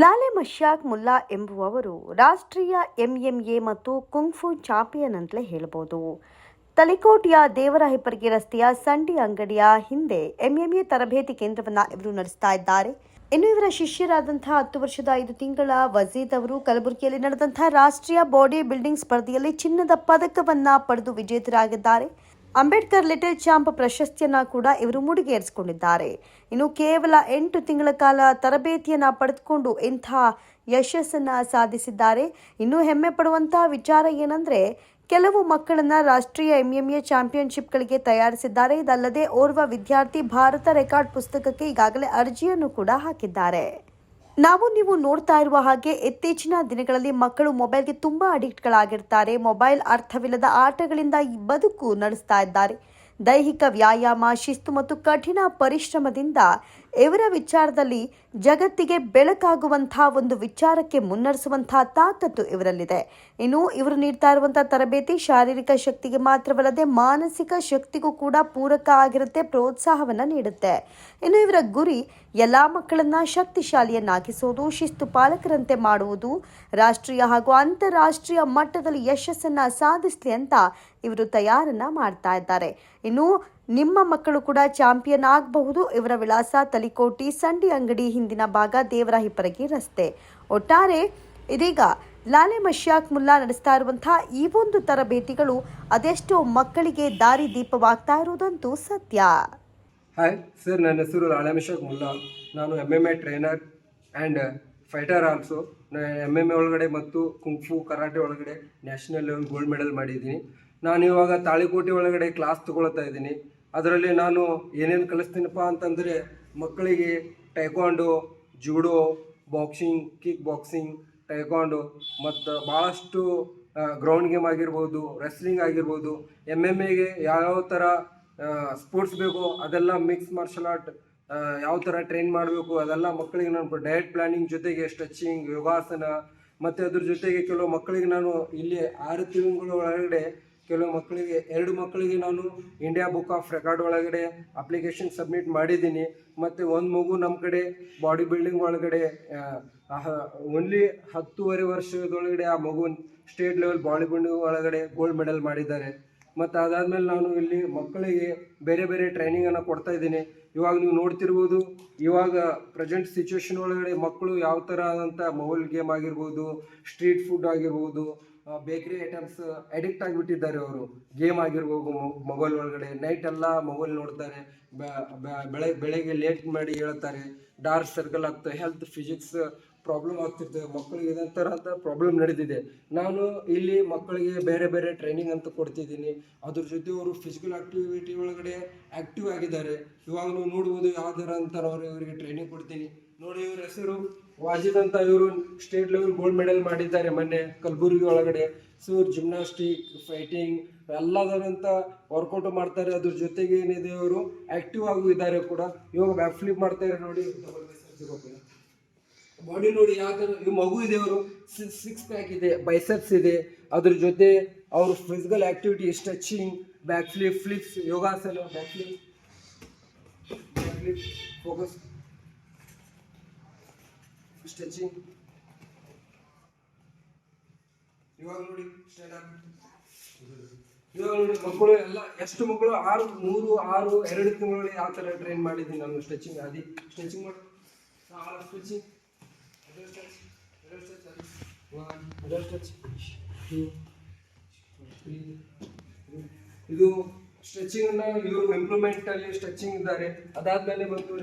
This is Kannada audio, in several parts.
ಲಾಲೆ ಮಶ್ಯಾಕ್ ಮುಲ್ಲಾ ಎಂಬುವವರು ರಾಷ್ಟ್ರೀಯ ಎಂಎಂಎ ಮತ್ತು ಕುಂಗ್ಫು ಚಾಂಪಿಯನ್ ಅಂತಲೇ ಹೇಳ್ಬೋದು. ತಲಿಕೋಟೆಯ ದೇವರ ಹೆಪ್ಪರಿಗೆ ರಸ್ತೆಯ ಸಂಡಿ ಅಂಗಡಿಯ ಹಿಂದೆ ಎಂಎಂಎ ತರಬೇತಿ ಕೇಂದ್ರವನ್ನ ಇವರು ನಡೆಸ್ತಾ ಇದ್ದಾರೆ. ಇನ್ನು ಇವರ ಶಿಷ್ಯರಾದಂತಹ ಹತ್ತು ವರ್ಷದ ಐದು ತಿಂಗಳ ವಜೀದ್ ಅವರು ಕಲಬುರಗಿಯಲ್ಲಿ ನಡೆದಂತಹ ರಾಷ್ಟ್ರೀಯ ಬಾಡಿ ಬಿಲ್ಡಿಂಗ್ ಸ್ಪರ್ಧೆಯಲ್ಲಿ ಚಿನ್ನದ ಪದಕವನ್ನ ಪಡೆದು ವಿಜೇತರಾಗಿದ್ದಾರೆ. ಅಂಬೇಡ್ಕರ್ ಲಿಟಲ್ ಚಾಂಪ್ ಪ್ರಶಸ್ತಿಯನ್ನ ಕೂಡ ಇವರು ಮುಡಿಗೇರಿಸಿಕೊಂಡಿದ್ದಾರೆ. ಇನ್ನು ಕೇವಲ ಎಂಟು ತಿಂಗಳ ಕಾಲ ತರಬೇತಿಯನ್ನ ಪಡೆದುಕೊಂಡು ಇಂಥ ಯಶಸ್ಸನ್ನ ಸಾಧಿಸಿದ್ದಾರೆ. ಇನ್ನು ಹೆಮ್ಮೆ ಪಡುವಂತಹ ವಿಚಾರ ಏನಂದ್ರೆ, ಕೆಲವು ಮಕ್ಕಳನ್ನ ರಾಷ್ಟ್ರೀಯ ಎಂಎಂಎ ಚಾಂಪಿಯನ್ಶಿಪ್ಗಳಿಗೆ ತಯಾರಿಸಿದ್ದಾರೆ. ಇದಲ್ಲದೆ ಓರ್ವ ವಿದ್ಯಾರ್ಥಿ ಭಾರತ ರೆಕಾರ್ಡ್ ಪುಸ್ತಕಕ್ಕೆ ಈಗಾಗಲೇ ಅರ್ಜಿಯನ್ನು ಕೂಡ ಹಾಕಿದ್ದಾರೆ. ನಾವು ನೀವು ನೋಡ್ತಾ ಇರುವ ಹಾಗೆ ಇತ್ತೀಚಿನ ದಿನಗಳಲ್ಲಿ ಮಕ್ಕಳು ಮೊಬೈಲ್ಗೆ ತುಂಬಾ ಅಡಿಕ್ಟ್ಗಳಾಗಿರ್ತಾರೆ. ಮೊಬೈಲ್ ಅರ್ಥವಿಲ್ಲದ ಆಟಗಳಿಂದ ಈ ಬದುಕು ನಡೆಸ್ತಾ ಇದ್ದಾರೆ. ದೈಹಿಕ ವ್ಯಾಯಾಮ, ಶಿಸ್ತು ಮತ್ತು ಕಠಿಣ ಪರಿಶ್ರಮದಿಂದ ಇವರ ವಿಚಾರದಲ್ಲಿ ಜಗತ್ತಿಗೆ ಬೆಳಕಾಗುವಂತಹ ಒಂದು ವಿಚಾರಕ್ಕೆ ಮುನ್ನಡೆಸುವಂತಹ ತಾಕತ್ತು ಇವರಲ್ಲಿದೆ. ಇನ್ನು ಇವರು ನೀಡ್ತಾ ಇರುವಂತಹ ತರಬೇತಿ ಶಾರೀರಿಕ ಶಕ್ತಿಗೆ ಮಾತ್ರವಲ್ಲದೆ ಮಾನಸಿಕ ಶಕ್ತಿಗೂ ಕೂಡ ಪೂರಕ ಆಗಿರುತ್ತೆ, ಪ್ರೋತ್ಸಾಹವನ್ನ ನೀಡುತ್ತೆ. ಇನ್ನು ಇವರ ಗುರಿ ಎಲ್ಲಾ ಮಕ್ಕಳನ್ನ ಶಕ್ತಿಶಾಲಿಯನ್ನಾಗಿಸೋದು, ಶಿಸ್ತು ಪಾಲಕರಂತೆ ಮಾಡುವುದು, ರಾಷ್ಟ್ರೀಯ ಹಾಗೂ ಅಂತಾರಾಷ್ಟ್ರೀಯ ಮಟ್ಟದಲ್ಲಿ ಯಶಸ್ಸನ್ನ ಸಾಧಿಸಲಿ ಅಂತ ಇವರು ತಯಾರನ್ನ ಮಾಡ್ತಾ ಇದ್ದಾರೆ. ಇನ್ನು ನಿಮ್ಮ ಮಕ್ಕಳು ಕೂಡ ಚಾಂಪಿಯನ್ ಆಗಬಹುದು. ಇವರ ವಿಳಾಸ ತಲಿಕೋಟಿ ಸಂಡಿ ಅಂಗಡಿ ಹಿಂದಿನ ಭಾಗ ದೇವರ ಹಿಪ್ಪರಗಿ ರಸ್ತೆ. ಒಟ್ಟಾರೆ ಇದೀಗ ಲಾಲೆ ಮಶ್ಯಾಕ್ ಮುಲ್ಲಾ ನಡೆಸ್ತಾ ಇರುವಂತಹ ಈ ಒಂದು ತರಬೇತಿಗಳು ಅದೆಷ್ಟೋ ಮಕ್ಕಳಿಗೆ ದಾರಿ ದೀಪವಾಗ್ತಾ ಇರುವುದಂತೂ ಸತ್ಯ. ಹಾಯ್ ಸರ್ ನನ್ನ ಹೆಸರು ಲಾಳಮೇಶಕ್ ಮುಲ್ಲಾ. ನಾನು M M A trainer and fighter also M M A ಒಳಗಡೆ ಮತ್ತು ಕುಂಫು ಕರಾಟೆ ಒಳಗಡೆ ನ್ಯಾಷನಲ್ ಲೆವೆಲ್ ಗೋಲ್ಡ್ ಮೆಡಲ್ ಮಾಡಿದ್ದೀನಿ. ನಾನು ಇವಾಗ ತಾಳಿಕೋಟೆ ಒಳಗಡೆ ಕ್ಲಾಸ್ ತೊಗೊಳ್ತಾ ಇದ್ದೀನಿ. ಅದರಲ್ಲಿ ನಾನು ಏನೇನು ಕಲಿಸ್ತೀನಪ್ಪ ಅಂತಂದರೆ ಮಕ್ಕಳಿಗೆ taekwondo judo boxing kick boxing taekwondo ಮತ್ತು ಭಾಳಷ್ಟು ಗ್ರೌಂಡ್ ಗೇಮ್ ಆಗಿರ್ಬೋದು ರೆಸ್ಲಿಂಗ್ ಆಗಿರ್ಬೋದು ಎಂ ಎಂ ಎಗೆ ಯಾವ್ಯಾವ ಥರ ಸ್ಪೋರ್ಟ್ಸ್ ಬೇಕು ಅದೆಲ್ಲ ಮಿಕ್ಸ್ ಮಾರ್ಷಲ್ ಆರ್ಟ್ ಯಾವ ಥರ ಟ್ರೈನ್ ಮಾಡಬೇಕು ಅದೆಲ್ಲ ಮಕ್ಕಳಿಗೆ ನಾನು ಡಯಟ್ ಪ್ಲಾನಿಂಗ್ ಜೊತೆಗೆ ಸ್ಟ್ರೆಚಿಂಗ್ ಯೋಗಾಸನ, ಮತ್ತು ಅದ್ರ ಜೊತೆಗೆ ಕೆಲವು ಮಕ್ಕಳಿಗೆ ನಾನು ಇಲ್ಲಿ ಆರು ತಿಂಗಳ ಒಳಗಡೆ ಕೆಲವು ಮಕ್ಕಳಿಗೆ, ಎರಡು ಮಕ್ಕಳಿಗೆ ನಾನು ಇಂಡಿಯಾ ಬುಕ್ ಆಫ್ ರೆಕಾರ್ಡ್ ಒಳಗಡೆ ಅಪ್ಲಿಕೇಶನ್ ಸಬ್ಮಿಟ್ ಮಾಡಿದ್ದೀನಿ. ಮತ್ತು ಒಂದು ಮಗು ನಮ್ಮ ಕಡೆ ಬಾಡಿ ಬಿಲ್ಡಿಂಗ್ ಒಳಗಡೆ ಓನ್ಲಿ ಹತ್ತೂವರೆ ವರ್ಷದೊಳಗಡೆ ಆ ಮಗು ಸ್ಟೇಟ್ ಲೆವೆಲ್ ಬಾಡಿ ಬಿಲ್ಡಿಂಗ್ ಒಳಗಡೆ ಗೋಲ್ಡ್ ಮೆಡಲ್ ಮಾಡಿದ್ದಾರೆ. ಮತ್ತು ಅದಾದಮೇಲೆ ನಾನು ಇಲ್ಲಿ ಮಕ್ಕಳಿಗೆ ಬೇರೆ ಬೇರೆ ಟ್ರೈನಿಂಗನ್ನು ಕೊಡ್ತಾ ಇದ್ದೀನಿ. ಇವಾಗ ನೀವು ನೋಡ್ತಿರ್ಬೋದು, ಇವಾಗ ಪ್ರೆಸೆಂಟ್ ಸಿಚುವೇಶನ್ ಒಳಗಡೆ ಮಕ್ಕಳು ಯಾವ ಥರ ಆದಂಥ ಮೊಬೈಲ್ ಗೇಮ್ ಆಗಿರ್ಬೋದು ಸ್ಟ್ರೀಟ್ ಫುಡ್ ಆಗಿರ್ಬೋದು ಬೇಕ್ರಿ ಐಟಮ್ಸ್ ಅಡಿಕ್ಟ್ ಆಗಿಬಿಟ್ಟಿದ್ದಾರೆ ಅವರು. ಗೇಮ್ ಆಗಿರ್ಬೋದು ಮೊಬೈಲ್ ಒಳಗಡೆ. ನೈಟ್ ಎಲ್ಲ ಮೊಬೈಲ್ ನೋಡ್ತಾರೆ. ಬೆಳಗ್ಗೆ ಬೆಳಗ್ಗೆ ಲೇಟ್ ಮಾಡಿ ಹೇಳ್ತಾರೆ. ಡಾರ್ಕ್ ಸರ್ಕಲ್ ಆಗ್ತದೆ ಹೆಲ್ತ್ ಫಿಸಿಕ್ಸ್ ಪ್ರಾಬ್ಲಮ್ ಆಗ್ತಿರ್ತದೆ. ಮಕ್ಕಳಿಗೆ ಇದಂತರ ಅಂತ ಪ್ರಾಬ್ಲಮ್ ನಡೆದಿದೆ. ನಾನು ಇಲ್ಲಿ ಮಕ್ಕಳಿಗೆ ಬೇರೆ ಬೇರೆ ಟ್ರೈನಿಂಗ್ ಅಂತ ಕೊಡ್ತಿದ್ದೀನಿ. ಅದ್ರ ಜೊತೆ ಅವರು ಫಿಸಿಕಲ್ ಆಕ್ಟಿವಿಟಿ ಒಳಗಡೆ ಆ್ಯಕ್ಟಿವ್ ಆಗಿದ್ದಾರೆ. ಇವಾಗ ನೀವು ನೋಡ್ಬೋದು ಯಾವ ಥರ ಅಂತ ಅವ್ರು ಇವರಿಗೆ ಟ್ರೈನಿಂಗ್ ಕೊಡ್ತೀನಿ. ನೋಡಿ ಇವ್ರ ಹೆಸರು. ವಾಜಿದ್ ಅಂತ ಇವರು ಸ್ಟೇಟ್ ಲೆವೆಲ್ ಗೋಲ್ಡ್ ಮೆಡಲ್ ಮಾಡಿದ್ದಾರೆ ಮೊನ್ನೆ ಕಲಬುರಗಿ ಒಳಗಡೆ. ಸೊ ಜಿಮ್ನಾಸ್ಟಿಕ್ ಫೈಟಿಂಗ್ ಎಲ್ಲದರಂತ ವರ್ಕೌಟ್ ಮಾಡ್ತಾರೆ. ಅದ್ರ ಜೊತೆಗೆ ಏನಿದೆ ಇವರು ಆಕ್ಟಿವ್ ಆಗೂ ಇದ್ದಾರೆ ಕೂಡ. ಇವಾಗ ಬ್ಯಾಕ್ ಫ್ಲಿಪ್ ಮಾಡ್ತಾರೆ ನೋಡಿ. ಬಾಡಿ ನೋಡಿ ಯಾಕಂದ್ರೆ ಈ ಮಗು ಇದೆ ಅವರು ಸಿಕ್ಸ್ ಪ್ಯಾಕ್ ಇದೆ ಬೈಸೆಪ್ಸ್ ಇದೆ. ಅದ್ರ ಜೊತೆ ಅವರು physical activity stretching back flip flips ಯೋಗಾಸನ back flip back flip focus stretching ಇವಾಗ ನೋಡಿ ಸ್ಟ್ಯಾಂಡ್ ಇವಾಗ ನೋಡಿ ಮಕ್ಕಳು ಎಲ್ಲ ಎಷ್ಟು ಮಕ್ಕಳು? ಆರು, ಮೂರು, ಆರು, ಎರಡು ತಿಂಗಳಲ್ಲಿ ಯಾವ ಥರ ಟ್ರೈನ್ ಮಾಡಿದ್ದೀನಿ ನಾನು ಸ್ಟ್ರೆಚಿಂಗ್ ಅದಿ ಸ್ಟ್ರೆಚಿಂಗ್ ಮಾಡು. ಸ್ಟ್ರೆಚಿಂಗ್ ಇದು ಸ್ಟ್ರೆಚಿಂಗ್ ಅನ್ನ ಇವರು ಇಂಪ್ರೂವ್ಮೆಂಟ್ ಅಲ್ಲಿ ಸ್ಟ್ರೆಚಿಂಗ್ ಇದ್ದಾರೆ. ಅದಾದ್ಮೇಲೆ ಬಂದು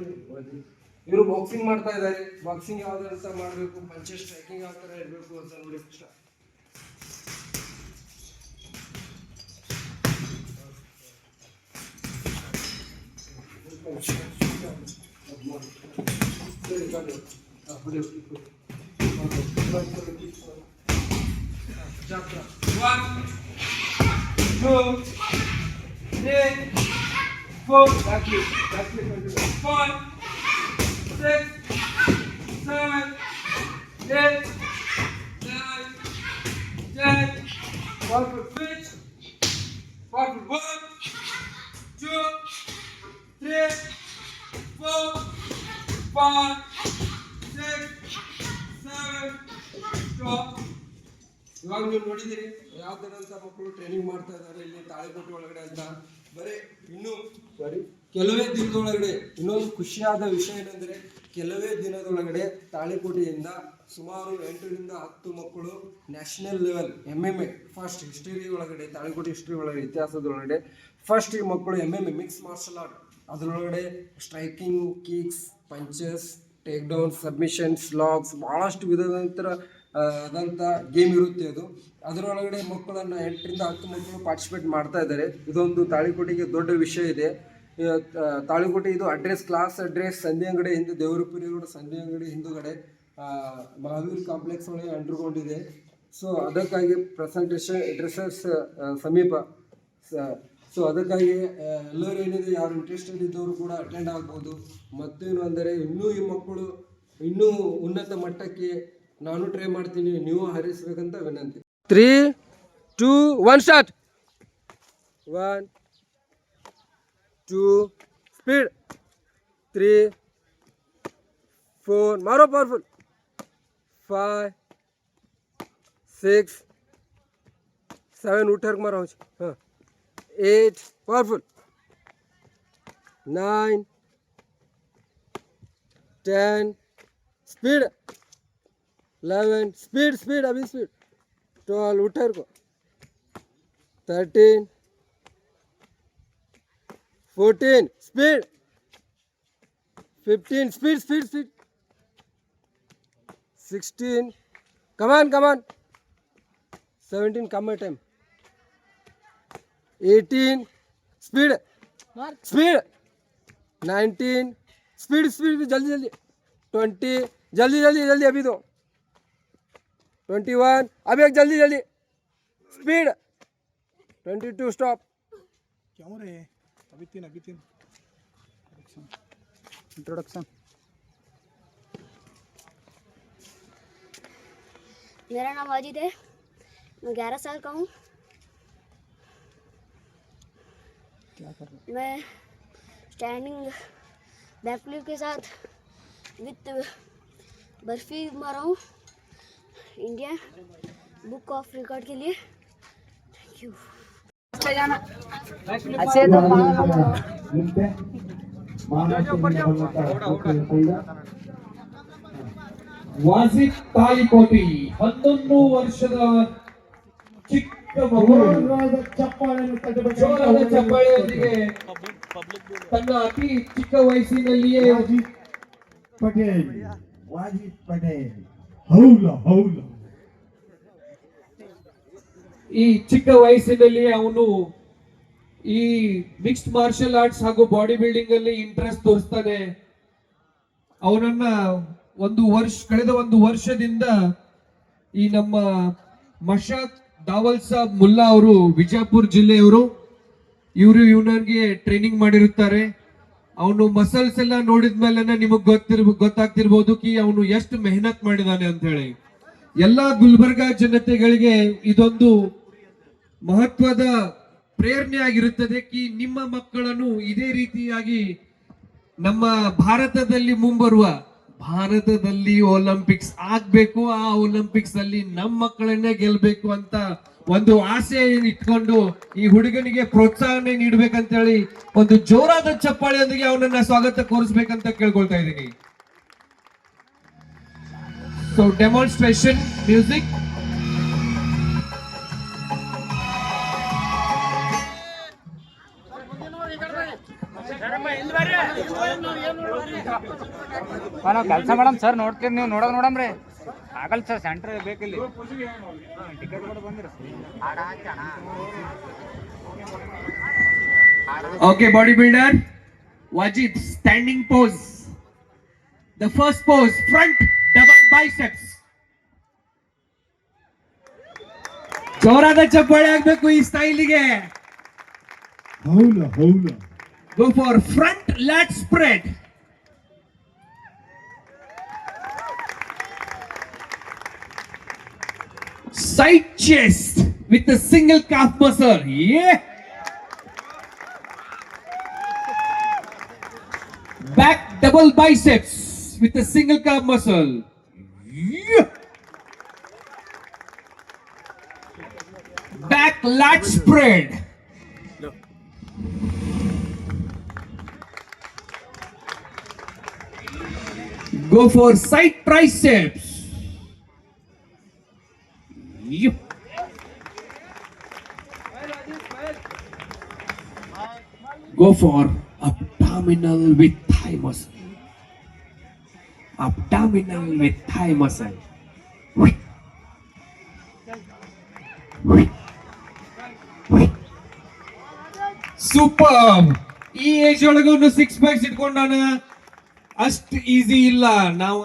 ಇವರು ಬಾಕ್ಸಿಂಗ್ ಮಾಡ್ತಾ ಇದ್ದಾರೆ. ಬಾಕ್ಸಿಂಗ್ ಯಾವ್ದು ಅಂತ ಮಾಡಬೇಕು ಪಂಚೆ ಸ್ಟ್ರೈಕಿಂಗ್ ಯಾವ ಥರ ಇರಬೇಕು ಅಂತ ನೋಡಿ One, two, three, four, back flip, back flip, five, six, seven, eight, nine, ten. One foot pitch, one foot one, two, three, four, five, six, seven, stop. ಇವಾಗ ನೀವು ನೋಡಿದ್ದೀರಿ ಯಾವ ಥರ ಅಂತ ಮಕ್ಕಳು ಟ್ರೈನಿಂಗ್ ಮಾಡ್ತಾ ಇದ್ದಾರೆ ಇಲ್ಲಿ ತಾಳೆಕೋಟೆ ಒಳಗಡೆ ಅಂತ ಬರೀ ಇನ್ನೂ ಬರೀ ಕೆಲವೇ ದಿನದೊಳಗಡೆ, ಇನ್ನೊಂದು ಖುಷಿಯಾದ ವಿಷಯ ಏನಂದ್ರೆ, ಕೆಲವೇ ದಿನದೊಳಗಡೆ ತಾಳಿಕೋಟೆಯಿಂದ ಸುಮಾರು ಎಂಟರಿಂದ ಹತ್ತು ಮಕ್ಕಳು national level M M A first history ಒಳಗಡೆ, ತಾಳಿಕೋಟೆ ಹಿಸ್ಟರಿ ಒಳಗಡೆ, ಇತಿಹಾಸದೊಳಗಡೆ ಫಸ್ಟ್ ಈ ಮಕ್ಕಳು M M A mix martial art ಅದರೊಳಗಡೆ striking kicks punches take down submissions locks ಭಾಳಷ್ಟು ವಿಧದಂತರ ಆದಂಥ ಗೇಮ್ ಇರುತ್ತೆ ಅದು. ಅದರೊಳಗಡೆ ಮಕ್ಕಳನ್ನು ಎಂಟರಿಂದ ಹತ್ತು ಮಕ್ಕಳು ಪಾರ್ಟಿಸಿಪೇಟ್ ಮಾಡ್ತಾ ಇದ್ದಾರೆ. ಇದೊಂದು ತಾಳಿಕೋಟೆಗೆ ದೊಡ್ಡ ವಿಷಯ ಇದೆ. ತಾಳಿಕೋಟೆ ಇದು ಅಡ್ರೆಸ್ ಕ್ಲಾಸ್ ಅಡ್ರೆಸ್ ಸಂಧಿ ಅಂಗಡಿ ಹಿಂದೆ ದೇವರಪುರಿ ರೋಡ್ ಸಂಧಿ ಅಂಗಡಿ ಹಿಂದುಗಡೆ ಮಹಾವೀರ್ ಕಾಂಪ್ಲೆಕ್ಸ್ ಒಳಗೆ ಅಂಡರ್ಗೊಂಡಿದೆ ಸೊ ಅದಕ್ಕಾಗಿ ಪ್ರೆಸೆಂಟೇಷನ್ ಡ್ರೆಸ್ಸಸ್ ಸಮೀಪ, ಸೊ ಅದಕ್ಕಾಗಿ ಎಲ್ಲರೂ ಏನಿದೆ, ಯಾರು ಇಂಟ್ರೆಸ್ಟೆಡ್ ಇದ್ದವರು ಕೂಡ ಅಟೆಂಡ್ ಆಗ್ಬೋದು. ಮತ್ತೇನು ಅಂದರೆ, ಇನ್ನೂ ಈ ಮಕ್ಕಳು ಇನ್ನೂ ಉನ್ನತ ಮಟ್ಟಕ್ಕೆ ನಾನು ಟ್ರೈ ಮಾಡ್ತೀನಿ, ನೀವು ಹರಿಸ್ಬೇಕಂತ ವಿನಂತಿ. Three two one start one two, speed. Three, four, मारो पावरफुल फाइव, सिक्स, सेवन उठर को हाँ।, हाँ। Eight powerful nine, ten, speed. Eleven, speed speed, अभी स्पीड। ट्वेल्व उठर को thirteen fourteen speed. Fifteen speed speed speed. Sixteen come on come on seventeen come time eighteen speed. Speed. Nineteen speed speed जल्दी जल्दी। ट्वेंटी जल्दी जल्दी जल्दी अभी दो। ट्वेंटी वन अभी एक जल्दी जल्दी। स्पीड। ट्वेंटी टू स्टॉप क्यों रे अभी तीन अभी तीन इंट्रोडक्शन मेरा नाम अजित है। मैं ग्यारह साल का हूँ। क्या कर रहे मैं स्टैंडिंग बैकफ्लिप के साथ विथ बर्फ़ी मारा हूँ। इंडिया बुक ऑफ़ रिकॉर्ड के लिए। थैंक यू ಮುಂದೆ ತಾಯಿ ಕೋಟಿ ಹನ್ನೊಂದು ವರ್ಷದ ಚಿಕ್ಕ ಮಗು ಜೋರಾದ ಚಪ್ಪಾಳೆಯೊಂದಿಗೆ ತನ್ನ ಅತಿ ಚಿಕ್ಕ ವಯಸ್ಸಿನಲ್ಲಿಯೇ ಪಟೇಲ್. ವಾಜಿದ್ ಪಟೇಲ್. ಹೌಲ ಹೌಲ. ಈ ಚಿಕ್ಕ ವಯಸ್ಸಿನಲ್ಲಿ ಅವನು ಈ ಮಿಕ್ಸ್ಡ್ ಮಾರ್ಷಲ್ ಆರ್ಟ್ಸ್ ಹಾಗೂ ಬಾಡಿ ಬಿಲ್ಡಿಂಗ್ ಅಲ್ಲಿ ಇಂಟ್ರೆಸ್ಟ್ ತೋರಿಸ್ತಾನೆ. ಅವನನ್ನ ಒಂದು ವರ್ಷ, ಕಳೆದ ಒಂದು ವರ್ಷದಿಂದ ಈ ನಮ್ಮ ಮಶಾಕ್ ದಾವಲ್ ಸಾಬ್ ಮುಲ್ಲಾ ಅವರು ವಿಜಯಪುರ ಜಿಲ್ಲೆಯವರು, ಇವರು ಇವನಿಗೆ ಟ್ರೈನಿಂಗ್ ಮಾಡಿರುತ್ತಾರೆ. ಅವನು ಮಸಲ್ಸ್ ಎಲ್ಲ ನೋಡಿದ್ಮೇಲೆ ನಿಮಗ್ ಗೊತ್ತಿರ್ ಗೊತ್ತಾಗ್ತಿರ್ಬೋದು ಕಿ ಅವನು ಎಷ್ಟು ಮೆಹನತ್ ಮಾಡಿದಾನೆ ಅಂತ ಹೇಳಿ. ಎಲ್ಲಾ ಗುಲ್ಬರ್ಗಾ ಜನತೆಗಳಿಗೆ ಇದೊಂದು ಮಹತ್ವದ ಪ್ರೇರಣೆ ಆಗಿರುತ್ತದೆ ಕಿ ನಿಮ್ಮ ಮಕ್ಕಳನ್ನು ಇದೇ ರೀತಿಯಾಗಿ ನಮ್ಮ ಭಾರತದಲ್ಲಿ ಮುಂಬರುವ, ಭಾರತದಲ್ಲಿ ಒಲಿಂಪಿಕ್ಸ್ ಆಗ್ಬೇಕು, ಆ ಒಲಿಂಪಿಕ್ಸ್ ಅಲ್ಲಿ ನಮ್ಮ ಮಕ್ಕಳನ್ನೇ ಗೆಲ್ಬೇಕು ಅಂತ ಒಂದು ಆಸೆ ಇಟ್ಕೊಂಡು ಈ ಹುಡುಗನಿಗೆ ಪ್ರೋತ್ಸಾಹನೆ ನೀಡ್ಬೇಕಂತ ಹೇಳಿ ಒಂದು ಜೋರಾದ ಚಪ್ಪಾಳೆಯೊಂದಿಗೆ ಅವನನ್ನ ಸ್ವಾಗತ ಕೋರಿಸ್ಬೇಕಂತ ಕೇಳ್ಕೊಳ್ತಾ ಇದ್ದೀನಿ. ಸೊ ಡೆಮಾನ್ಸ್ಟ್ರೇಷನ್ ಮ್ಯೂಸಿಕ್ ನಾವು ಕೆಲಸ ಮಾಡಮ್ ಸರ್ ನೋಡ್ತೀರಿ ನೀವು ನೋಡೋದು ನೋಡಮ್ರಿ ಆಗಲ್ಲ ಸರ್ ಸೆಂಟ್ರ್ ಬೇಕಿಲ್ಲಿ ಟಿಕೆಟ್ ಕೂಡ ಬಂದಿರ Okay, bodybuilder. Wajid, standing pose. The first pose, front double biceps. ಜೋರಾದ ಚಪ್ಪಾಳೆ ಆಗ್ಬೇಕು ಈ ಸ್ಟೈಲಿಗೆ ಹೌಲ ಹೌಲ go for front lat spread side chest with a single calf muscle. Yeah. Back double biceps with a single calf muscle. Yeah. back lat spread. Go for side triceps. Go for abdominal with thigh muscle. Abdominal with thigh muscle. Super ಈ ಏಜ್ ಒಳಗೂ ಸಿಕ್ಸ್ ಪ್ಯಾಕ್ಸ್ ಇಟ್ಕೊಂಡಾನ ಅಷ್ಟು ಈಸಿ ಇಲ್ಲ. ನಾವು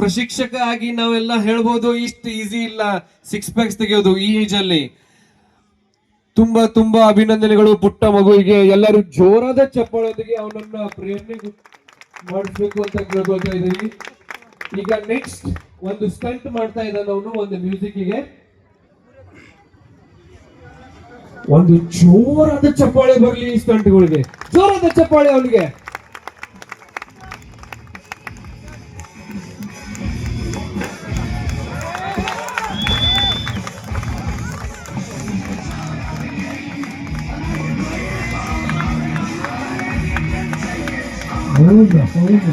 ಪ್ರಶಿಕ್ಷಕ ಆಗಿ ನಾವೆಲ್ಲ ಹೇಳ್ಬೋದು ಇಷ್ಟು ಈಸಿ ಇಲ್ಲ. ಸಿಕ್ಸ್ ಪ್ಯಾಕ್ಸ್ ತೆಗೆಯೋದು ಈ ಏಜ್ ಅಲ್ಲಿ. ತುಂಬಾ ತುಂಬಾ ಅಭಿನಂದನೆಗಳು ಪುಟ್ಟ ಮಗುವಿಗೆ. ಎಲ್ಲರೂ ಜೋರಾದ ಚಪ್ಪಾಳೊಂದಿಗೆ ಅವನನ್ನ ಪ್ರೇರಣೆ ಮಾಡಿಸ್ಬೇಕು ಅಂತ ಕೇಳ್ಕೊಳ್ತಾ ಇದ್ದೀವಿ. ಈಗ ನೆಕ್ಸ್ಟ್ ಒಂದು ಸ್ಟಂಟ್ ಮಾಡ್ತಾ ಇದ್ದಾನೆ ಅವನು, ಒಂದು ಮ್ಯೂಸಿಕ್ಗೆ ಒಂದು ಜೋರಾದ ಚಪ್ಪಾಳೆ ಬರಲಿ ಸ್ಟಂಟ್ಗಳಿಗೆ ಜೋರಾದ ಚಪ್ಪಾಳೆ ಅವನಿಗೆ. ಹೌದಾ ಹೌದಾ